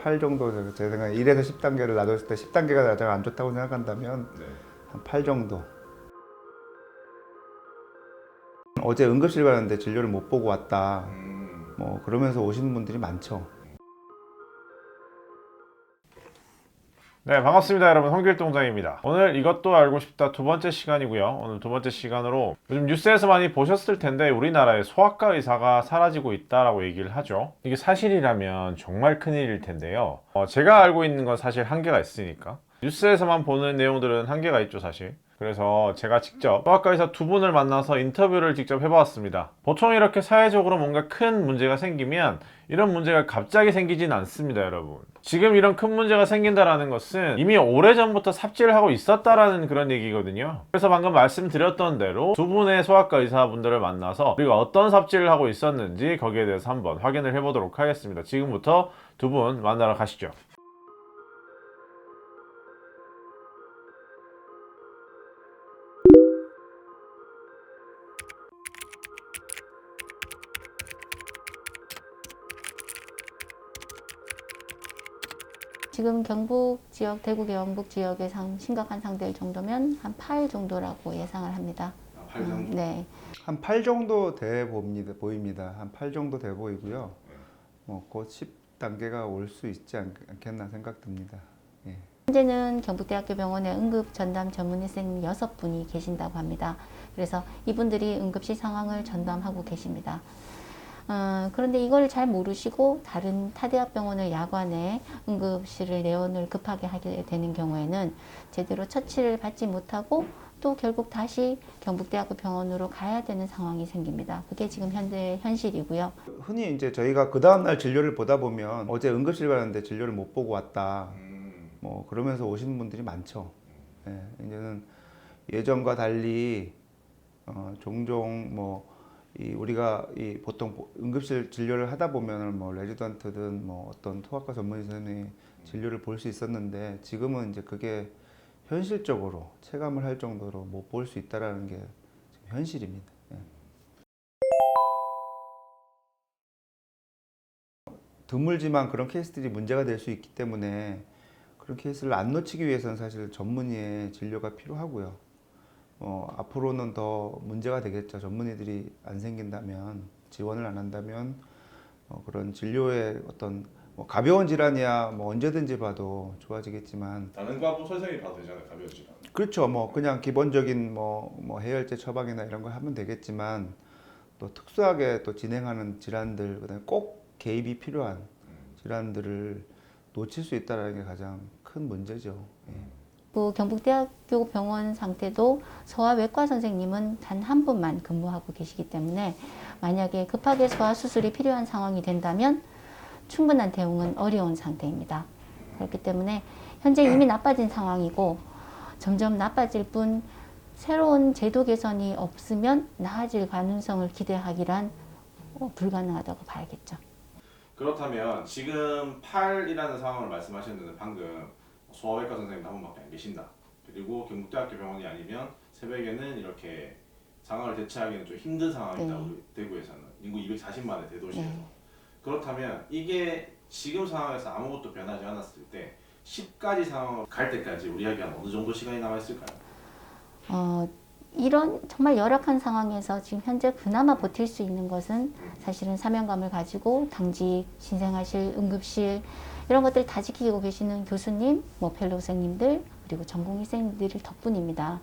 8 정도 제 생각에 1에서 10단계를 놔뒀을 때 10단계가 가장 안 좋다고 생각한다면 네. 한8 정도. 어제 응급실 가는데 진료를 못 보고 왔다. 음. 뭐 그러면서 오시는 분들이 많죠. 네 반갑습니다 여러분. 홍길동장입니다. 오늘 이것도 알고 싶다 두 번째 시간이고요. 오늘 두 번째 시간으로 요즘 뉴스에서 많이 보셨을 텐데 우리나라에 소아과 의사가 사라지고 있다라고 얘기를 하죠. 이게 사실이라면 정말 큰일일 텐데요. 어, 제가 알고 있는 건 사실 한계가 있으니까. 뉴스에서만 보는 내용들은 한계가 있죠 사실 그래서 제가 직접 소아과 의사 두 분을 만나서 인터뷰를 직접 해보았습니다 보통 이렇게 사회적으로 뭔가 큰 문제가 생기면 이런 문제가 갑자기 생기진 않습니다, 여러분. 지금 이런 큰 문제가 생긴다라는 것은 이미 오래전부터 삽질을 하고 있었다라는 그런 얘기거든요. 그래서 방금 말씀드렸던 대로 두 분의 소아과 의사분들을 만나서 우리가 어떤 삽질을 하고 있었는지 거기에 대해서 한번 확인을 해보도록 하겠습니다. 지금부터 두 분 만나러 가시죠. 지금 경북 지역, 대구 경북 지역의 상, 심각한 상태일 정도면 한 8 정도라고 예상을 합니다. 아, 8 정도. 음, 네. 한 8 정도 돼 봅니다. 보입니다. 한 8 정도 돼 보이고요. 뭐곧 10 단계가 올 수 있지 않, 않겠나 생각됩니다. 예. 현재는 경북대학교 병원에 응급 전담 전문의 선생님 6분이 계신다고 합니다. 그래서 이분들이 응급실 상황을 전담하고 계십니다. 어, 그런데 이걸 잘 모르시고 다른 타대학 병원을 야관에 응급실을 내원을 급하게 하게 되는 경우에는 제대로 처치를 받지 못하고 또 결국 다시 경북대학교 병원으로 가야 되는 상황이 생깁니다. 그게 지금 현재 현실이고요. 흔히 이제 저희가 그 다음 날 진료를 보다 보면 어제 응급실 가는데 진료를 못 보고 왔다. 음. 뭐 그러면서 오시는 분들이 많죠. 예, 이제는 예전과 달리 어, 종종 뭐 이 우리가 이 보통 보- 응급실 진료를 하다 보면은 뭐 레지던트든 뭐 어떤 소아과 전문의 선생님이 진료를 볼 수 있었는데 지금은 이제 그게 현실적으로 체감을 할 정도로 못 볼 수 있다라는 게 현실입니다. 예. 드물지만 그런 케이스들이 문제가 될 수 있기 때문에 그런 케이스를 안 놓치기 위해서는 사실 전문의의 진료가 필요하고요. 어, 앞으로는 더 문제가 되겠죠. 전문의들이 안 생긴다면 지원을 안 한다면 어, 그런 진료의 어떤 뭐 가벼운 질환이야 뭐 언제든지 봐도 좋아지겠지만 다른 과도 선생님이 봐도 되잖아요. 가벼운 질환. 그렇죠. 뭐 그냥 기본적인 뭐, 뭐 해열제 처방이나 이런 걸 하면 되겠지만 또 특수하게 또 진행하는 질환들 그다음에 꼭 개입이 필요한 질환들을 놓칠 수 있다는 게 가장 큰 문제죠. 예. 그 경북대학교 병원 상태도 소아 외과 선생님은 단 한 분만 근무하고 계시기 때문에 만약에 급하게 소아 수술이 필요한 상황이 된다면 충분한 대응은 어려운 상태입니다. 그렇기 때문에 현재 이미 나빠진 상황이고 점점 나빠질 뿐 새로운 제도 개선이 없으면 나아질 가능성을 기대하기란 어, 불가능하다고 봐야겠죠. 그렇다면 지금 8이라는 상황을 말씀하셨는데 방금 소아외과 선생님 한 분밖에 안 계신다. 그리고 경북대학교 병원이 아니면 새벽에는 이렇게 상황을 대처하기는 좀 힘든 상황이다. 네. 우리 대구에서는 인구 240만의 대도시에서. 네. 그렇다면 이게 지금 상황에서 아무것도 변하지 않았을 때 10까지 상황을 갈 때까지 우리에게 한 어느 정도 시간이 남아 있을까요? 어, 이런 정말 열악한 상황에서 지금 현재 그나마 버틸 수 있는 것은 사실은 사명감을 가지고 당직, 신생아실, 응급실 이런 것들 다 지키고 계시는 교수님, 뭐 펠로우 선생님들 그리고 전공의 선생님들 덕분입니다.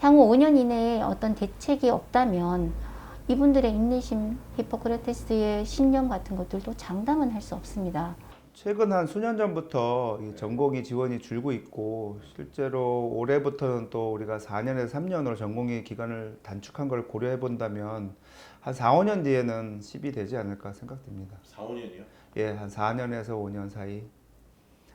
향후 5년 이내에 어떤 대책이 없다면 이분들의 인내심, 히포크라테스의 신념 같은 것들도 장담은 할 수 없습니다. 최근 한 수년 전부터 이 전공의 지원이 줄고 있고 실제로 올해부터는 또 우리가 4년에서 3년으로 전공의 기간을 단축한 걸 고려해 본다면 한 4, 5년 뒤에는 10이 되지 않을까 생각됩니다. 4, 5년이요? 예, 한 4년에서 5년 사이.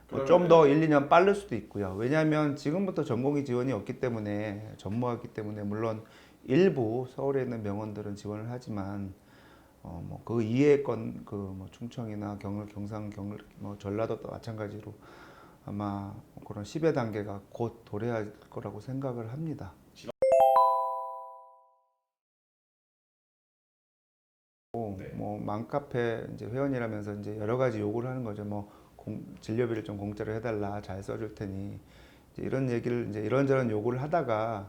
그러면은- 좀더 1, 2년 빠를 수도 있고요. 왜냐하면 지금부터 전공의 지원이 없기 때문에 전무하기 때문에 물론 일부 서울에 있는 병원들은 지원을 하지만 어, 뭐 그 이외의 건그뭐 충청이나 경을 경상 경을 뭐 전라도도 마찬가지로 아마 그런 10의 단계가 곧 도래할 거라고 생각을 합니다. 뭐 맘카페 이제 회원이라면서 이제 여러 가지 요구를 하는 거죠. 뭐 공- 진료비를 좀 공짜로 해달라 잘 써줄 테니 이제 이런 얘기를 이제 이런저런 요구를 하다가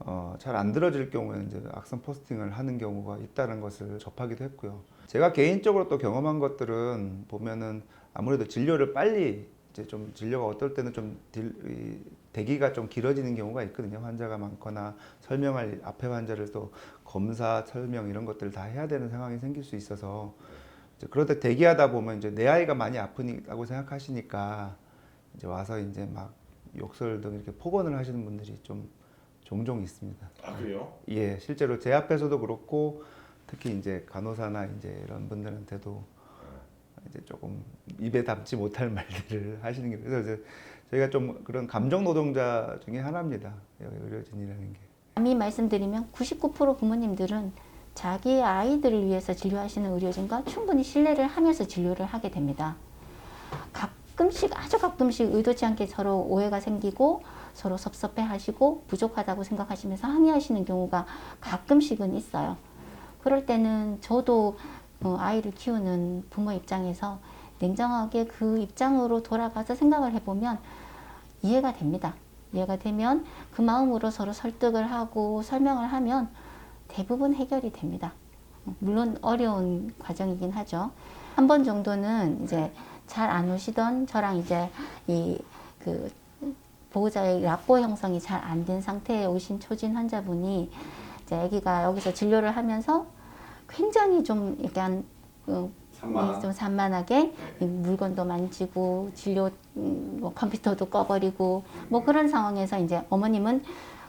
어, 잘 안 들어질 경우에는 이제 악성 포스팅을 하는 경우가 있다는 것을 접하기도 했고요. 제가 개인적으로 또 경험한 것들은 보면은 아무래도 진료를 빨리 이제 좀 진료가 어떨 때는 좀 딜- 이 대기가 좀 길어지는 경우가 있거든요. 환자가 많거나 설명할 앞에 환자를 또 검사, 설명 이런 것들을 다 해야 되는 상황이 생길 수 있어서 그러다 대기하다 보면 이제 내 아이가 많이 아프다고 생각하시니까 이제 와서 이제 막 욕설 등 이렇게 폭언을 하시는 분들이 좀 종종 있습니다. 아 그래요? 예, 실제로 제 앞에서도 그렇고 특히 이제 간호사나 이제 이런 분들한테도 이제 조금 입에 담지 못할 말들을 하시는 게 그래서 이제 저희가 좀 그런 감정 노동자 중에 하나입니다. 의료진이라는 게. 감히 말씀드리면 99% 부모님들은 자기 아이들을 위해서 진료하시는 의료진과 충분히 신뢰를 하면서 진료를 하게 됩니다. 가끔씩 아주 가끔씩 의도치 않게 서로 오해가 생기고 서로 섭섭해 하시고 부족하다고 생각하시면서 항의하시는 경우가 가끔씩은 있어요. 그럴 때는 저도 어, 아이를 키우는 부모 입장에서 냉정하게 그 입장으로 돌아가서 생각을 해보면 이해가 됩니다. 이해가 되면 그 마음으로 서로 설득을 하고 설명을 하면 대부분 해결이 됩니다. 물론 어려운 과정이긴 하죠. 한 번 정도는 이제 잘 안 오시던 저랑 이제 이 그 보호자의 라포 형성이 잘 안 된 상태에 오신 초진 환자분이 이제 아기가 여기서 진료를 하면서 굉장히 좀 약간 어, 산만한. 좀 산만하게 이 물건도 만지고 진료 음, 뭐 컴퓨터도 꺼버리고 뭐 그런 상황에서 이제 어머님은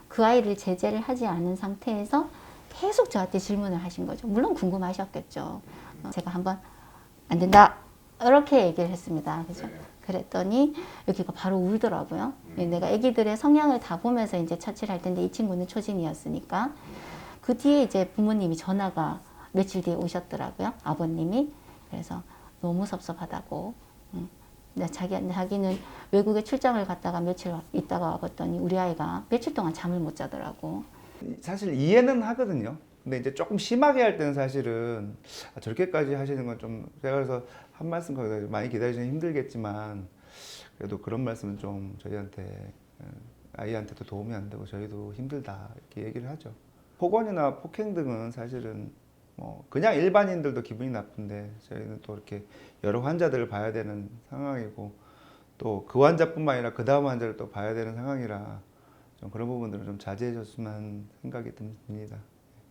그 아이를 제재를 하지 않은 상태에서 계속 저한테 질문을 하신 거죠. 물론 궁금하셨겠죠. 어, 제가 한번 안 된다 이렇게 얘기를 했습니다. 그죠? 네. 그랬더니 여기가 바로 울더라고요. 내가 아기들의 성향을 다 보면서 이제 처치를 할 텐데 이 친구는 초진이었으니까 그 뒤에 이제 부모님이 전화가 며칠 뒤에 오셨더라고요. 아버님이 그래서 너무 섭섭하다고. 자기 자기는 외국에 출장을 갔다가 며칠 있다가 와봤더니 우리 아이가 며칠 동안 잠을 못 자더라고. 사실 이해는 하거든요. 근데 이제 조금 심하게 할 때는 사실은 아, 저렇게까지 하시는 건 좀 제가 그래서 한 말씀 거기다 많이 기다리시면 힘들겠지만 그래도 그런 말씀은 좀 저희한테 어, 아이한테도 도움이 안 되고 저희도 힘들다 이렇게 얘기를 하죠. 폭언이나 폭행 등은 사실은 뭐 그냥 일반인들도 기분이 나쁜데 저희는 또 이렇게 여러 환자들을 봐야 되는 상황이고 또 그 환자뿐만 아니라 그 다음 환자를 또 봐야 되는 상황이라 좀 그런 부분들은 좀 자제해 줬으면 하는 생각이 듭니다.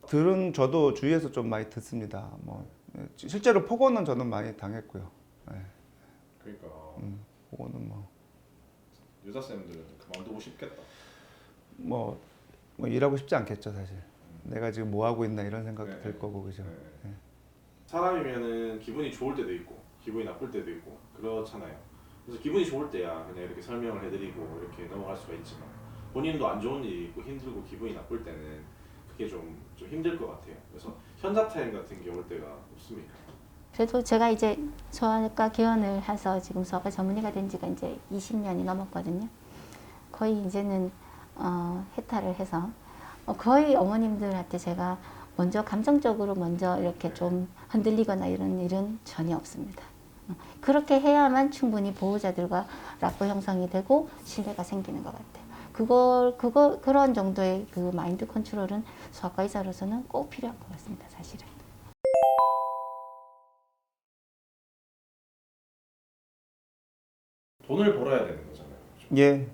들은 저도 주위에서 좀 많이 듣습니다. 뭐 예, 실제로 폭언은 저는 많이 당했고요. 예, 그러니까 음, 폭언은 뭐, 여자 쌤들은 그만두고 싶겠다. 뭐, 뭐 일하고 싶지 않겠죠 사실. 내가 지금 뭐 하고 있나 이런 생각도 네. 들 거고 그죠. 네. 사람이면은 기분이 좋을 때도 있고 기분이 나쁠 때도 있고 그렇잖아요. 그래서 기분이 좋을 때야 그냥 이렇게 설명을 해드리고 이렇게 넘어갈 수가 있지만 본인도 안 좋은 일이 있고 힘들고 기분이 나쁠 때는 그게 좀, 좀 힘들 것 같아요. 그래서 현자 타임 같은 게 올 때가 없습니까? 그래도 제가 이제 소아과 개원을 해서 지금 소아과 전문의가 된 지가 이제 20년이 넘었거든요. 거의 이제는 어, 해탈을 해서 어, 거의 어머님들한테 제가 먼저 감정적으로 먼저 이렇게 좀 흔들리거나 이런 일은 전혀 없습니다. 어, 그렇게 해야만 충분히 보호자들과 라포 형성이 되고 신뢰가 생기는 것 같아요. 그걸 그거 그런 정도의 그 마인드 컨트롤은 소아과 의사로서는 꼭 필요한 것 같습니다. 사실은. 돈을 벌어야 되는 거잖아요. 그죠? 예.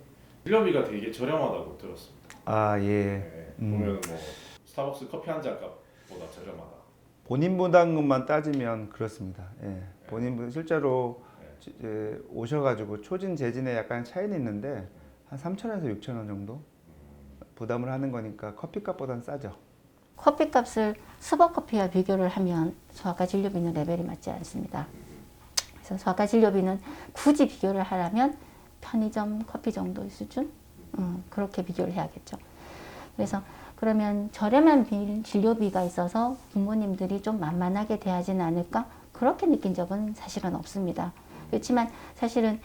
진료비가 되게 저렴하다고 들었습니다. 아 예. 네, 음. 보면 뭐 스타벅스 커피 한 잔 값보다 저렴하다. 본인 부담금만 따지면 그렇습니다. 예. 본인 부 실제로 네. 이제 오셔가지고 초진 재진에 약간 차이는 있는데 한 3천에서 6천 원 정도 부담을 하는 거니까 커피값보다는 싸죠. 커피값을 수박커피와 비교를 하면 소아과 진료비는 레벨이 맞지 않습니다. 그래서 소아과 진료비는 굳이 비교를 하려면 편의점 커피 정도의 수준? 음, 그렇게 비교를 해야겠죠. 그래서 그러면 저렴한 비- 진료비가 있어서 부모님들이 좀 만만하게 대하지는 않을까? 그렇게 느낀 적은 사실은 없습니다. 그렇지만 사실은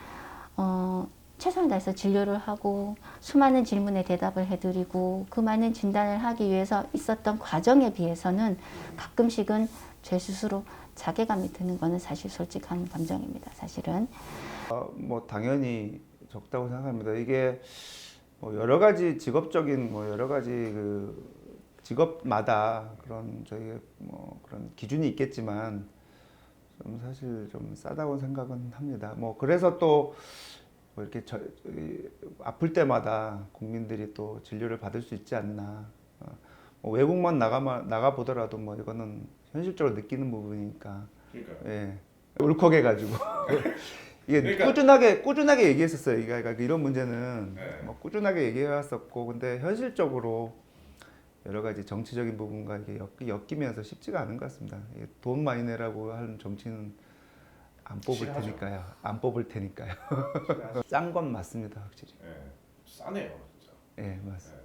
어, 최선을 다해서 진료를 하고 수많은 질문에 대답을 해드리고 그 많은 진단을 하기 위해서 있었던 과정에 비해서는 가끔씩은 제 스스로 자괴감이 드는 거는 사실 솔직한 감정입니다. 사실은 어, 뭐 당연히 적다고 생각합니다. 이게 뭐 여러 가지 직업적인 뭐 여러 가지 그 직업마다 그런 저희 뭐 그런 기준이 있겠지만 좀 사실 좀 싸다고 생각은 합니다. 뭐 그래서 또 뭐 이렇게 저, 이, 아플 때마다 국민들이 또 진료를 받을 수 있지 않나. 어, 뭐 외국만 나가 나가 보더라도 뭐 이거는 현실적으로 느끼는 부분이니까. 그러니까 예. 울컥해가지고 이게 그러니까- 꾸준하게 꾸준하게 얘기했었어요. 이가 그러니까 이런 문제는 네. 뭐 꾸준하게 얘기해왔었고 근데 현실적으로 여러 가지 정치적인 부분과 이게 엮, 이면서 쉽지가 않은 것 같습니다. 이게 돈 많이 내라고 하는 정치는 안 뽑을 싫어하죠. 테니까요. 안 뽑을 테니까요. 싼 건 맞습니다, 확실히. 예, 싸네요 진짜. 예, 맞습니다.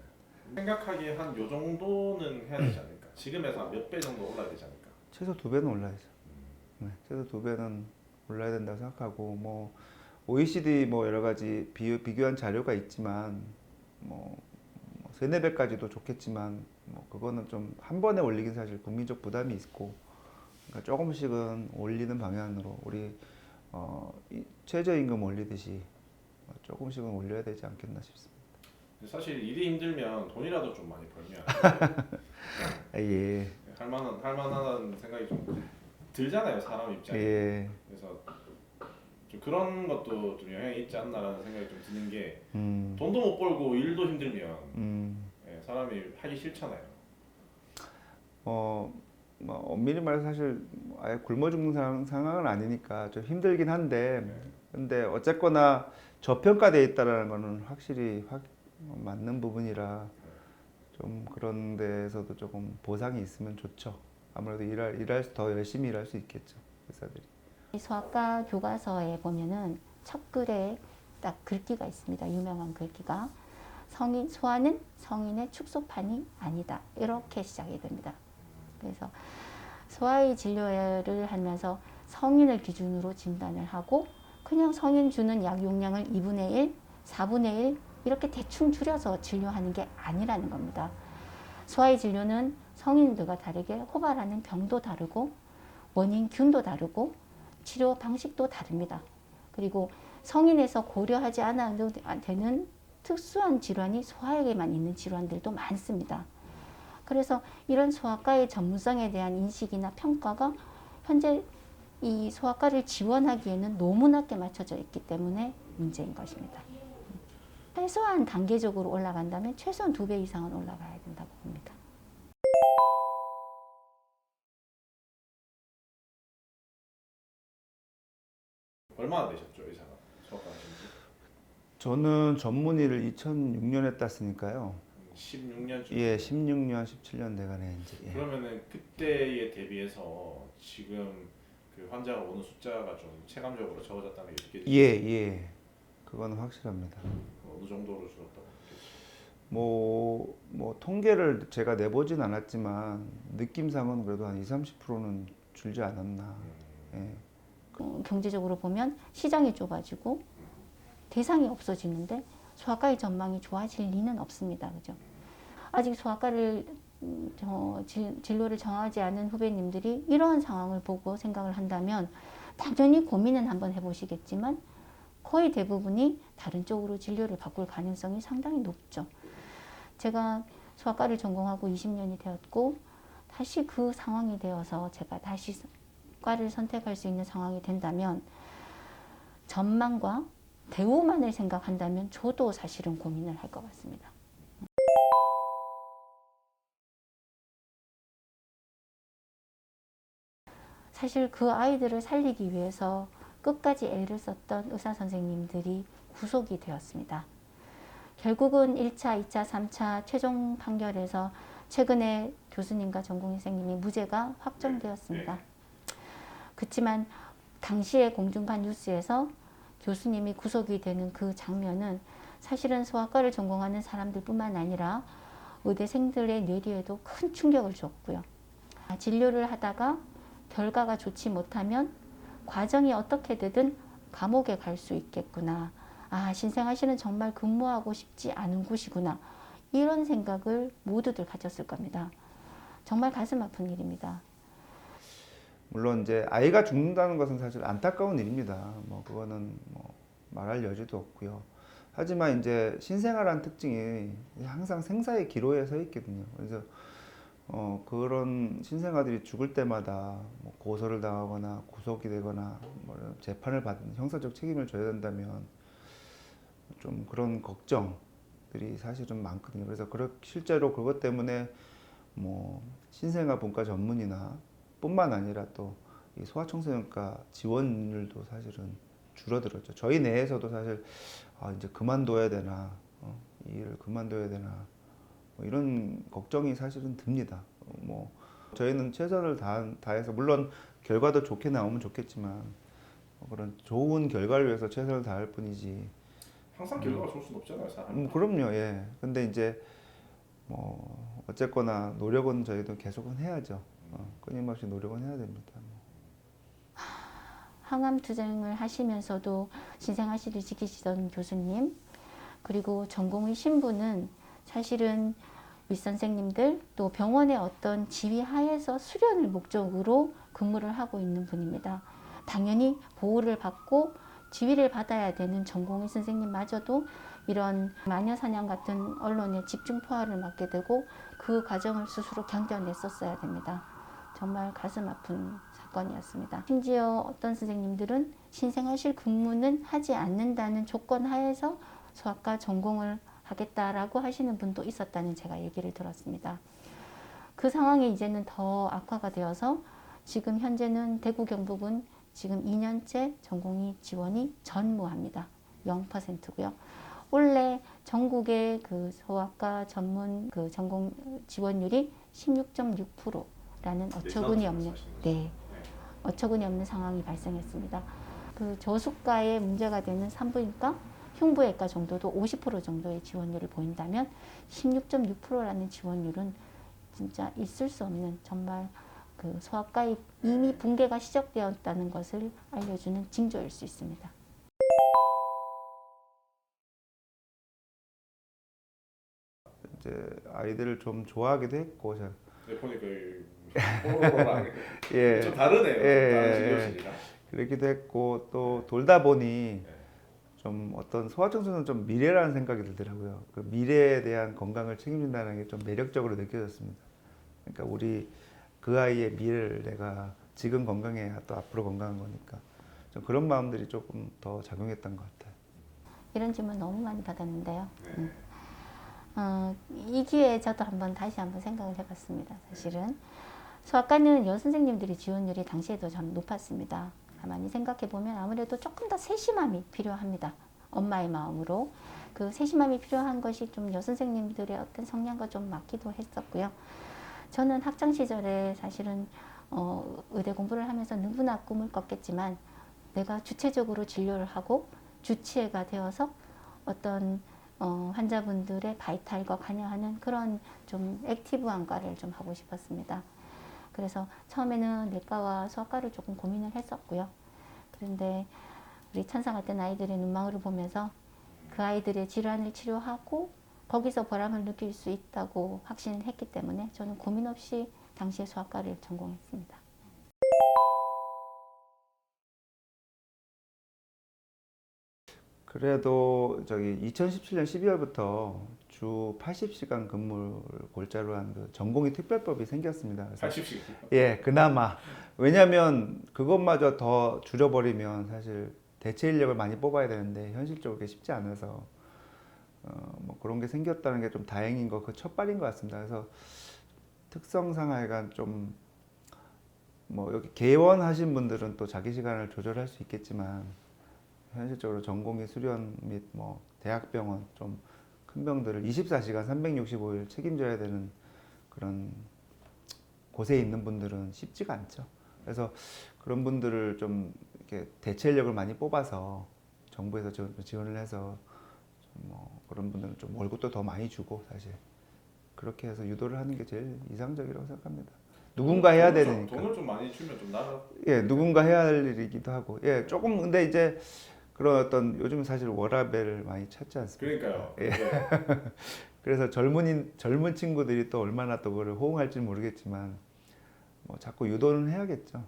예. 생각하기에 한 요 정도는 해야 되지 않을까? 지금에서 몇 배 정도 올라야 되지 않을까? 최소 두 배는 올라야죠. 네, 최소 두 배는 올라야 된다고 생각하고 뭐 OECD 뭐 여러 가지 비, 비교한 자료가 있지만 뭐, 뭐 세네 배까지도 좋겠지만 뭐 그거는 좀 한 번에 올리긴 사실 국민적 부담이 있고 그러니까 조금씩은 올리는 방향으로 우리 어, 이 최저임금 올리듯이 어, 조금씩은 올려야 되지 않겠나 싶습니다. 사실 일이 힘들면 돈이라도 좀 많이 벌면 아, 예, 할 만한 할 만하다는 생각이 좀 들잖아요 사람 입장에. 예, 그래서 좀 그런 것도 좀 영향이 있지 않나라는 생각이 좀 드는 게 음, 돈도 못 벌고 일도 힘들면 음. 예, 사람이 하기 싫잖아요. 어, 뭐 엄밀히 말해서 사실 아예 굶어 죽는 상황, 상황은 아니니까 좀 힘들긴 한데 네. 근데 어쨌거나 저평가돼 있다라는 거는 확실히 확 맞는 부분이라 좀 그런 데에서도 조금 보상이 있으면 좋죠. 아무래도 일할 일할 수- 더 열심히 일할 수 있겠죠 의사들이. 이 소아과 교과서에 보면은 첫 글에 딱 글귀가 있습니다. 유명한 글귀가 성인 소아는 성인의 축소판이 아니다. 이렇게 시작이 됩니다. 그래서 소아의 진료를 하면서 성인을 기준으로 진단을 하고 그냥 성인 주는 약 용량을 2분의 1, 4분의 1 이렇게 대충 줄여서 진료하는 게 아니라는 겁니다. 소아의 진료는 성인들과 다르게 호발하는 병도 다르고 원인 균도 다르고 치료 방식도 다릅니다. 그리고 성인에서 고려하지 않아도 되는 특수한 질환이 소아에게만 있는 질환들도 많습니다. 그래서 이런 소아과의 전문성에 대한 인식이나 평가가 현재 이 소아과를 지원하기에는 너무 낮게 맞춰져 있기 때문에 문제인 것입니다. 최소한 단계적으로 올라간다면 최소한 두 배 이상은 올라가야 된다고 봅니다. 얼마나 되셨죠 의사가 수업하신 지? 저는 전문의를 2006년에 땄으니까요. 16년 쯤. 예, 16년, 17년 돼가네 이제. 예. 그러면은 그때에 대비해서 지금 그 환자가 오는 숫자가 좀 체감적으로 적어졌다는 게 느껴지죠? 예, 예. 그거는 확실합니다. 어느 정도로 줄었다고 느껴지죠? 뭐, 뭐 통계를 제가 내보진 않았지만 느낌상은 그래도 한 20, 30%는 줄지 않았나. 예. 어, 경제적으로 보면 시장이 좁아지고 대상이 없어지는데 소아과의 전망이 좋아질 리는 없습니다. 그죠? 아직 소아과를 음, 저, 진, 진로를 정하지 않은 후배님들이 이러한 상황을 보고 생각을 한다면 당연히 고민은 한번 해보시겠지만 거의 대부분이 다른 쪽으로 진료를 바꿀 가능성이 상당히 높죠. 제가 소아과를 전공하고 20년이 되었고 다시 그 상황이 되어서 제가 다시 과를 선택할 수 있는 상황이 된다면 전망과 대우만을 생각한다면 저도 사실은 고민을 할 것 같습니다. 사실 그 아이들을 살리기 위해서 끝까지 애를 썼던 의사 선생님들이 구속이 되었습니다. 결국은 1차, 2차, 3차 최종 판결에서 최근에 교수님과 전공의 선생님이 무죄가 확정되었습니다. 그렇지만 당시에 공중파 뉴스에서 교수님이 구속이 되는 그 장면은 사실은 소아과를 전공하는 사람들뿐만 아니라 의대생들의 뇌리에도 큰 충격을 줬고요. 아, 진료를 하다가 결과가 좋지 못하면 과정이 어떻게 되든 감옥에 갈 수 있겠구나. 아, 신생아실은 정말 근무하고 싶지 않은 곳이구나. 이런 생각을 모두들 가졌을 겁니다. 정말 가슴 아픈 일입니다. 물론 이제 아이가 죽는다는 것은 사실 안타까운 일입니다. 뭐 그거는 뭐 말할 여지도 없고요. 하지만 이제 신생아라는 특징이 항상 생사의 기로에 서 있거든요. 그래서 어 그런 신생아들이 죽을 때마다 뭐 고소를 당하거나 구속이 되거나 뭐 재판을 받는 형사적 책임을 져야 된다면 좀 그런 걱정들이 사실은 많거든요. 그래서 그렇 실제로 그것 때문에 뭐 신생아 분과 전문이나 뿐만 아니라 또이 소아청소년과 지원율도 사실은 줄어들었죠. 저희 내에서도 사실 아 이제 그만둬야 되나 어, 이 일을 그만둬야 되나 뭐 이런 걱정이 사실은 듭니다. 어, 뭐 저희는 최선을 다, 다해서 물론 결과도 좋게 나오면 좋겠지만 어, 그런 좋은 결과를 위해서 최선을 다할 뿐이지 항상 결과가 좋을 수는 없잖아요, 사람. 음, 그럼요, 예. 근데 이제 뭐 어쨌거나 노력은 저희도 계속은 해야죠. 어, 끊임없이 노력은 해야 됩니다. 항암 투쟁을 하시면서도 신생아시를 지키시던 교수님 그리고 전공의 신부는 사실은 윗선생님들 또 병원의 어떤 지휘 하에서 수련을 목적으로 근무를 하고 있는 분입니다. 당연히 보호를 받고 지휘를 받아야 되는 전공의 선생님마저도 이런 마녀 사냥 같은 언론의 집중 포화를 맞게 되고 그 과정을 스스로 견뎌냈었어야 됩니다. 정말 가슴 아픈 사건이었습니다. 심지어 어떤 선생님들은 신생아실 근무는 하지 않는다는 조건 하에서 소아과 전공을 하겠다라고 하시는 분도 있었다는 제가 얘기를 들었습니다. 그 상황이 이제는 더 악화가 되어서 지금 현재는 대구 경북은 지금 2년째 전공의 지원이 전무합니다. 0%고요. 원래 전국의 그 소아과 전문 그 전공 지원율이 16.6%라는 어처구니 없는 네. 어처구니 없는 상황이 발생했습니다. 그 저수가에 문제가 되는 산부인과, 흉부외과 정도도 50% 정도의 지원율을 보인다면 16.6%라는 지원율은 진짜 있을 수 없는 정말 그 소아과의 이미 붕괴가 시작되었다는 것을 알려주는 징조일 수 있습니다. 이제 아이들을 좀 좋아하기도 했고, 저- 네, 보니까 예, 좀 다르네요. 예, 다른 예, 진료실이랑. 그렇기도 했고 또 돌다 보니 네. 좀 어떤 소아청소년 좀 미래라는 생각이 들더라고요. 그 미래에 대한 건강을 책임진다는 게 좀 매력적으로 느껴졌습니다. 그러니까 우리 그 아이의 미래를 내가 지금 건강해야 또 앞으로 건강한 거니까 좀 그런 마음들이 조금 더 작용했던 것 같아요. 이런 질문 너무 많이 받았는데요. 네. 어, 이 기회에 저도 한번 다시 한번 생각을 해봤습니다. 사실은 소아과는 여 선생님들의 지원율이 당시에도 참 높았습니다. 가만히 생각해 보면 아무래도 조금 더 세심함이 필요합니다. 엄마의 마음으로 그 세심함이 필요한 것이 좀 여 선생님들의 어떤 성향과 좀 맞기도 했었고요. 저는 학창 시절에 사실은 어, 의대 공부를 하면서 누구나 꿈을 꿨겠지만 내가 주체적으로 진료를 하고 주치의가 되어서 어떤 어, 환자분들의 바이탈과 관여하는 그런 좀 액티브한 과를 좀 하고 싶었습니다. 그래서 처음에는 내과와 소아과를 조금 고민을 했었고요. 그런데 우리 천사 같은 아이들의 눈망울을 보면서 그 아이들의 질환을 치료하고 거기서 보람을 느낄 수 있다고 확신을 했기 때문에 저는 고민 없이 당시에 소아과를 전공했습니다. 그래도 저기 2017년 12월부터 주 80시간 근무를 골자로 한 그 전공의 특별법이 생겼습니다. 그래서 80씩. 예, 그나마 왜냐하면 그것마저 더 줄여버리면 사실 대체 인력을 많이 뽑아야 되는데 현실적으로 그게 쉽지 않아서 어, 뭐 그런 게 생겼다는 게 좀 다행인 거 그 첫발인 것 같습니다. 그래서 특성상 하여간 좀 뭐 여기 개원하신 분들은 또 자기 시간을 조절할 수 있겠지만 현실적으로 전공의 수련 및 뭐 대학병원 좀 큰 병들을 24시간 365일 책임져야 되는 그런 곳에 있는 분들은 쉽지가 않죠. 그래서 그런 분들을 좀 이렇게 대체 인력을 많이 뽑아서 정부에서 지원- 지원을 해서 좀뭐 그런 분들은 좀 월급도 더 많이 주고 사실 그렇게 해서 유도를 하는 게 제일 이상적이라고 생각합니다. 누군가 해야 되니까. 돈을 좀 많이 주면 좀 나아. 예, 누군가 해야 할 일이기도 하고. 예, 조금 근데 이제 그런 어떤 요즘 사실 워라벨을 많이 찾지 않습니까? 그러니까요. 예. 네. 그래서 젊은이 젊은 친구들이 또 얼마나 또 그걸 호응할지 는 모르겠지만 뭐 자꾸 유도는 해야겠죠.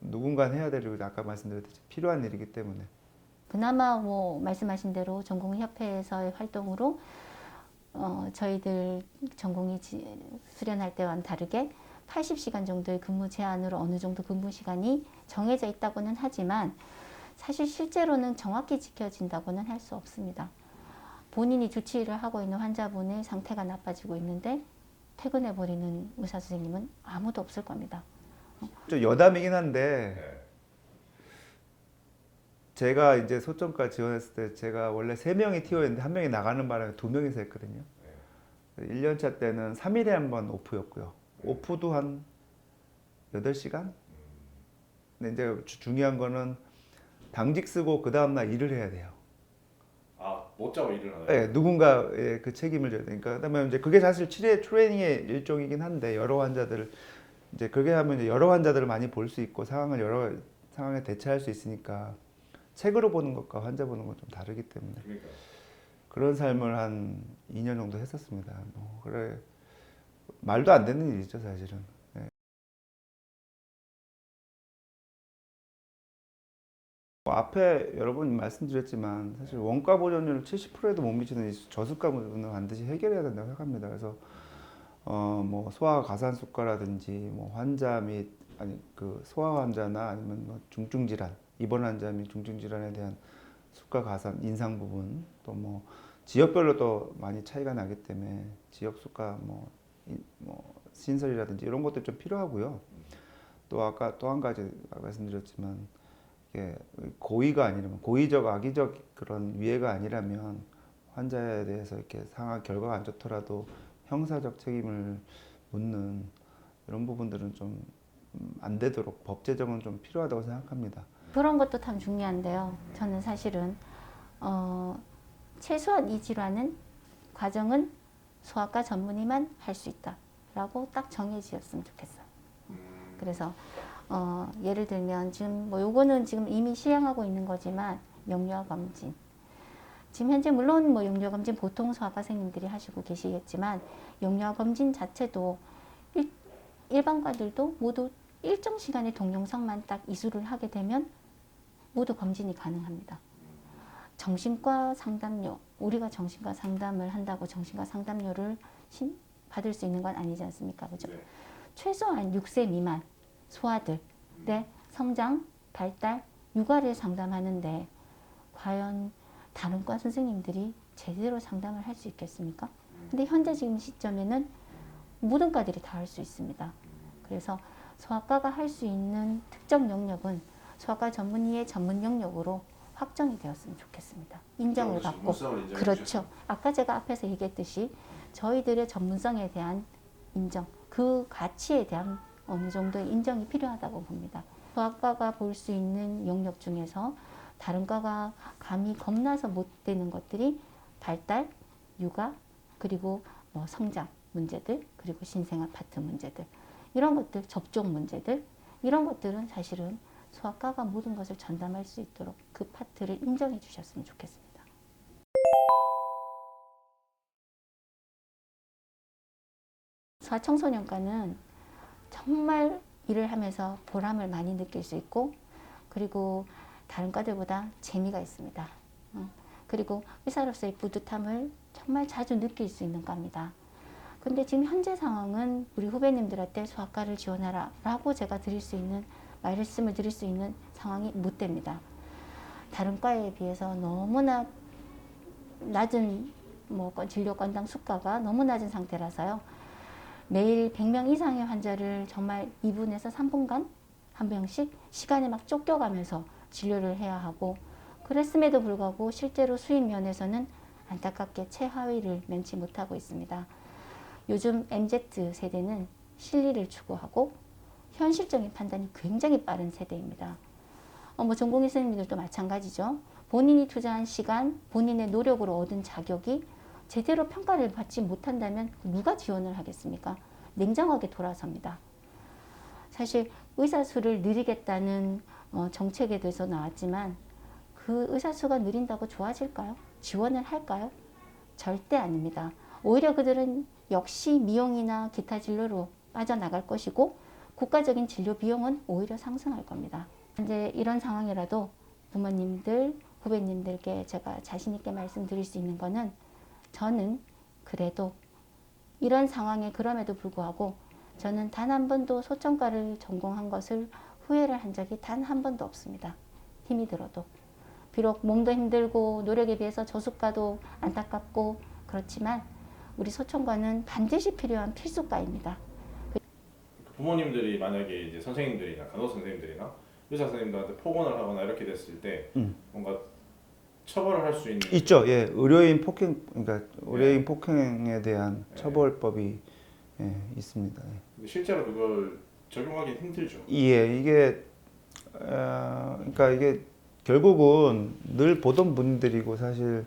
누군가 해야 되고 아까 말씀드렸듯이 필요한 일이기 때문에 그나마 뭐 말씀하신 대로 전공의협회에서의 활동으로 어, 저희들 전공이 지- 수련할 때와는 다르게 80시간 정도의 근무 제한으로 어느 정도 근무 시간이 정해져 있다고는 하지만 사실 실제로는 정확히 지켜진다고는 할 수 없습니다. 본인이 주치의를 하고 있는 환자분의 상태가 나빠지고 있는데 퇴근해 버리는 의사 선생님은 아무도 없을 겁니다. 좀 여담이긴 한데 제가 이제 소점과 지원했을 때 제가 원래 세 명이 티오였는데 한 명이 나가는 바람에 두 명이서 했거든요. 1년차 때는 3일에 한 번 오프였고요. 오프도 한 8시간? 근데 이제 주- 중요한 거는 당직 쓰고 그 다음날 일을 해야 돼요. 아못 자고 일을 하나요? 네, 누군가의 그 책임을 져야 되니까. 그다음에 이제 그게 사실 치료 트레이닝의 일종이긴 한데 여러 환자들 이제 그게 하면 이제 여러 환자들을 많이 볼 수 있고 상황을 여러 상황에 대처할 수 있으니까 책으로 보는 것과 환자 보는 건 좀 다르기 때문에 그러니까 그런 삶을 한 2년 정도 했었습니다. 뭐 그래 말도 안 되는 일이죠 사실은. 뭐 앞에 여러 번 말씀드렸지만 사실 원가 보존율 70%에도 못 미치는 이 저수가 부분은 반드시 해결해야 된다고 생각합니다. 그래서 어 뭐 소아 가산 수가라든지 뭐 환자 및 아니 그 소아 환자나 아니면 뭐 중증 질환 입원 환자 및 중증 질환에 대한 수가 가산 인상 부분 또 뭐 지역별로 또 많이 차이가 나기 때문에 지역 수가 뭐, 이- 뭐 신설이라든지 이런 것도 좀 필요하고요. 또 아까 또 한 가지 말씀드렸지만 고의가 아니라면 고의적 악의적 그런 위해가 아니라면 환자에 대해서 이렇게 상황 결과가 안 좋더라도 형사적 책임을 묻는 이런 부분들은 좀 안 되도록 법 제정은 좀 필요하다고 생각합니다. 그런 것도 참 중요한데요. 저는 사실은 어, 최소한 이 질환은 과정은 소아과 전문의만 할 수 있다라고 딱 정해지었으면 좋겠어요. 음, 그래서 어, 예를 들면 지금 뭐 요거는 지금 이미 시행하고 있는 거지만 영유아 검진. 지금 현재 물론 뭐 영유아 검진 보통 소아과 선생님들이 하시고 계시겠지만 영유아 검진 자체도 일, 일반과들도 모두 일정 시간의 동영상만 딱 이수를 하게 되면 모두 검진이 가능합니다. 정신과 상담료, 우리가 정신과 상담을 한다고 정신과 상담료를 신- 받을 수 있는 건 아니지 않습니까? 그죠? 네. 최소한 6세 미만 소아들의 성장, 발달, 육아를 상담하는데 과연 다른 과 선생님들이 제대로 상담을 할 수 있겠습니까? 근데 현재 지금 시점에는 모든 과들이 다 할 수 있습니다. 그래서 소아과가 할 수 있는 특정 영역은 소아과 전문의의 전문 영역으로 확정이 되었으면 좋겠습니다. 인정을 받고 전문성을 인정해 그렇죠. 아까 제가 앞에서 얘기했듯이 저희들의 전문성에 대한 인정, 그 가치에 대한 어느 정도의 인정이 필요하다고 봅니다. 소아과가 볼 수 있는 영역 중에서 다른 과가 감히 겁나서 못 되는 것들이 발달, 육아, 그리고 뭐 성장 문제들, 그리고 신생 아 파트 문제들, 이런 것들, 접종 문제들, 이런 것들은 사실은 소아과가 모든 것을 전담할 수 있도록 그 파트를 인정해 주셨으면 좋겠습니다. 소아청소년과는 정말 일을 하면서 보람을 많이 느낄 수 있고 그리고 다른 과들보다 재미가 있습니다. 음, 그리고 의사로서의 뿌듯함을 정말 자주 느낄 수 있는 과입니다. 근데 지금 현재 상황은 우리 후배님들한테 소아과를 지원하라 라고 제가 드릴 수 있는 말씀을 드릴 수 있는 상황이 못 됩니다. 다른 과에 비해서 너무나 낮은 뭐 건- 진료 건당 수가가 너무 낮은 상태라서요. 매일 100명 이상의 환자를 정말 2분에서 3분간 한 명씩 시간에 막 쫓겨가면서 진료를 해야 하고 그랬음에도 불구하고 실제로 수입 면에서는 안타깝게 최하위를 면치 못하고 있습니다. 요즘 MZ 세대는 실리를 추구하고 현실적인 판단이 굉장히 빠른 세대입니다. 어, 뭐 전공의 선생님들도 마찬가지죠. 본인이 투자한 시간, 본인의 노력으로 얻은 자격이 제대로 평가를 받지 못한다면 누가 지원을 하겠습니까? 냉정하게 돌아섭니다. 사실 의사 수를 늘리겠다는 어, 정책에 대해서 나왔지만 그 의사 수가 느린다고 좋아질까요? 지원을 할까요? 절대 아닙니다. 오히려 그들은 역시 미용이나 기타 진로로 빠져나갈 것이고 국가적인 진료 비용은 오히려 상승할 겁니다. 이제 이런 상황이라도 부모님들, 후배님들께 제가 자신 있게 말씀드릴 수 있는 거는 저는 그래도 이런 상황에 그럼에도 불구하고 저는 단 한 번도 소청과를 전공한 것을 후회를 한 적이 단 한 번도 없습니다. 힘이 들어도. 비록 몸도 힘들고 노력에 비해서 저수가도 안타깝고 그렇지만 우리 소청과는 반드시 필요한 필수과입니다. 부모님들이 만약에 이제 선생님들이나 간호사 선생님들이나 의사 선생님들한테 폭언을 하거나 이렇게 됐을 때 음. 뭔가 처벌을 할 수 있는 있죠. 예, 의료인 폭행 그러니까 의료인 폭행에 대한 네. 처벌법이 예, 있습니다. 예. 근데 실제로 그걸 적용하기 힘들죠. 예, 이게 어, 그러니까 이게 결국은 늘 보던 분들이고 사실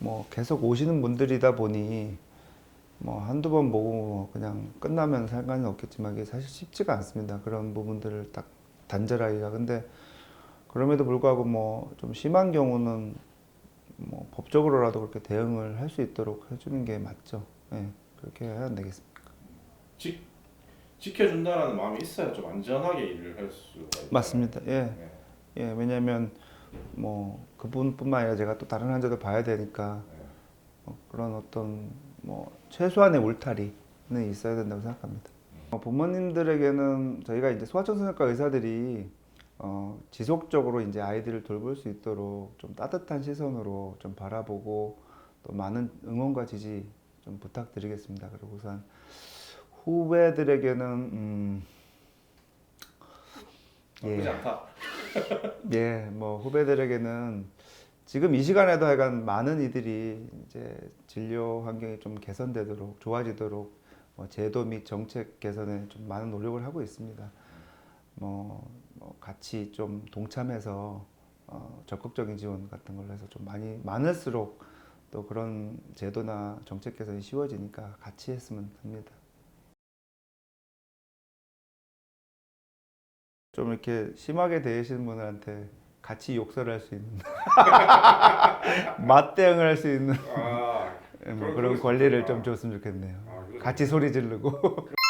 뭐 계속 오시는 분들이다 보니 뭐 한두 번 보고 뭐 그냥 끝나면 상관이 없겠지만 이게 사실 쉽지가 않습니다. 그런 부분들을 딱 단절하기가 근데 그럼에도 불구하고 뭐 좀 심한 경우는 뭐 법적으로라도 그렇게 대응을 할 수 있도록 해주는 게 맞죠. 예, 그렇게 해야 되겠습니다. 지, 지켜준다라는 마음이 있어야 좀 안전하게 일을 할 수가 있죠. 맞습니다. 예. 네. 예, 왜냐하면 뭐 그분뿐만 아니라 제가 또 다른 환자도 봐야 되니까 네. 어, 그런 어떤 뭐 최소한의 울타리는 있어야 된다고 생각합니다. 어, 부모님들에게는 저희가 이제 소아청소년과 의사들이 어, 지속적으로 이제 아이들을 돌볼 수 있도록 좀 따뜻한 시선으로 좀 바라보고 또 많은 응원과 지지 좀 부탁드리겠습니다. 그리고 우선 후배들에게는 음, 나쁘지 않다. 예, 뭐 후배들에게는 지금 이 시간에도 하여간 많은 이들이 이제 진료 환경이 좀 개선되도록 좋아지도록 뭐 제도 및 정책 개선에 좀 많은 노력을 하고 있습니다. 뭐, 뭐 같이 좀 동참해서 어, 적극적인 지원 같은 걸로 해서 좀 많이 많을수록 또 그런 제도나 정책 개선이 쉬워지니까 같이 했으면 합니다. 좀 이렇게 심하게 대하시는 분들한테 같이 욕설을 할 수 있는 맞대응을 할 수 있는 아, 뭐 그런- 권리를 수 좀. 줬으면 좋겠네요. 아, 같이 소리 지르고